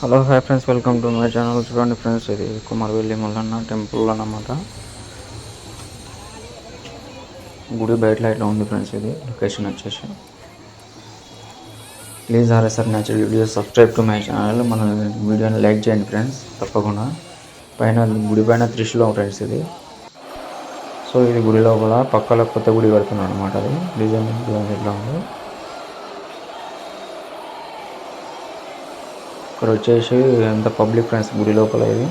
Hello hi friends welcome to my channel. చూడండి friends ఇది Kumaravelli Mallanna temple అన్నమాట. గుడి బయట ఇట్లా ఉంది ఫ్రెండ్స్ ఇది లొకేషన్ వచ్చేసి. Please RSR natural video subscribe to my channel. మన వీడియోని లైక్ చేయండి ఫ్రెండ్స్ తప్పకుండా. పైన గుడి పైన త్రిశూలం ఫ్రెండ్స్ ఇది. సో ఇది గుడి లోపల పక్కలో కొత్త గుడి కడుతున్నాడు అనమాట అది. డిజైన్ ఇట్లా ఉంది. ఇక్కడ వచ్చేసి అంత పబ్లిక్ ఫ్రెండ్స్ గుడి లోపల ఇది.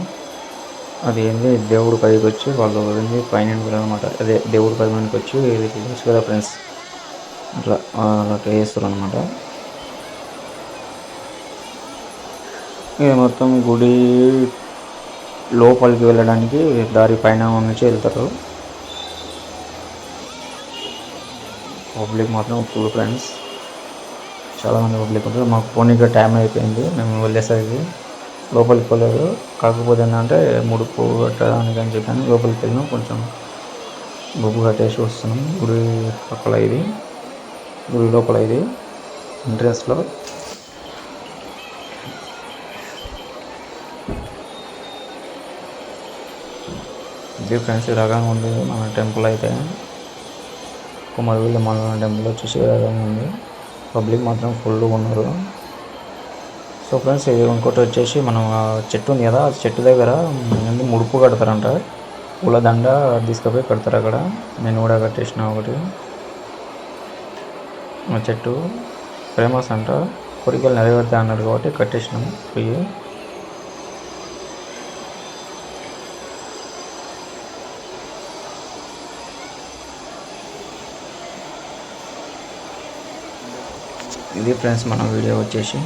అది ఏంది? దేవుడు పైకి వచ్చి వాళ్ళు ఏంది పైన అనమాట అదే దేవుడు పై మనకి వచ్చి ఇది తెలుసు కదా ఫ్రెండ్స్. అట్లా అలా చేస్తారు అనమాట ఇది మొత్తం గుడి లోపలికి వెళ్ళడానికి దారి పైన నుంచి వెళ్తారు. పబ్లిక్ మాత్రం ఫుల్ ఫ్రెండ్స్. చాలామంది పబ్లిక్ ఉంటారు మాకు పోనీగా టైం అయిపోయింది మేము వెళ్ళేసరికి లోపలికి పోలేదు. కాకపోతే ఏంటంటే ముడుపు కట్టడానికి అని చెప్పాను లోపలికి వెళ్ళినాం. కొంచెం బొబ్బు కట్టేసి వస్తున్నాం. గుడి పక్కల ఇది గుడి లోపల ఇది ఎంట్రెన్స్లో. ఇది ఫ్రెండ్స్ రకంగా ఉంది. మన టెంపుల్ అయితే. కుమారవీళ్ళ మన టెంపుల్ వచ్చేసి రకంగా ఉంది. పబ్లిక్ మాత్రం ఫుల్గా ఉన్నారు. సో ఫ్రెండ్స్ ఇది ఇంకోటి వచ్చేసి మనం చెట్టు ఉంది కదా ఆ చెట్టు దగ్గర ముడుపు కడతారంట. పూల దండ తీసుకుపోయి కడతారు అక్కడ. నేను కూడా కట్టేసిన ఒకటి. మా చెట్టు ఫేమస్ అంట. కోరికలు నెరవేరుతాయి అన్నాడు కాబట్టి కట్టేసినాం పోయి. ఇది ఫ్రెండ్స్ మన వీడియో వచ్చేసి.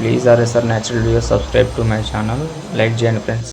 Please RSR natural video subscribe to my channel. Like చేయండి ఫ్రెండ్స్.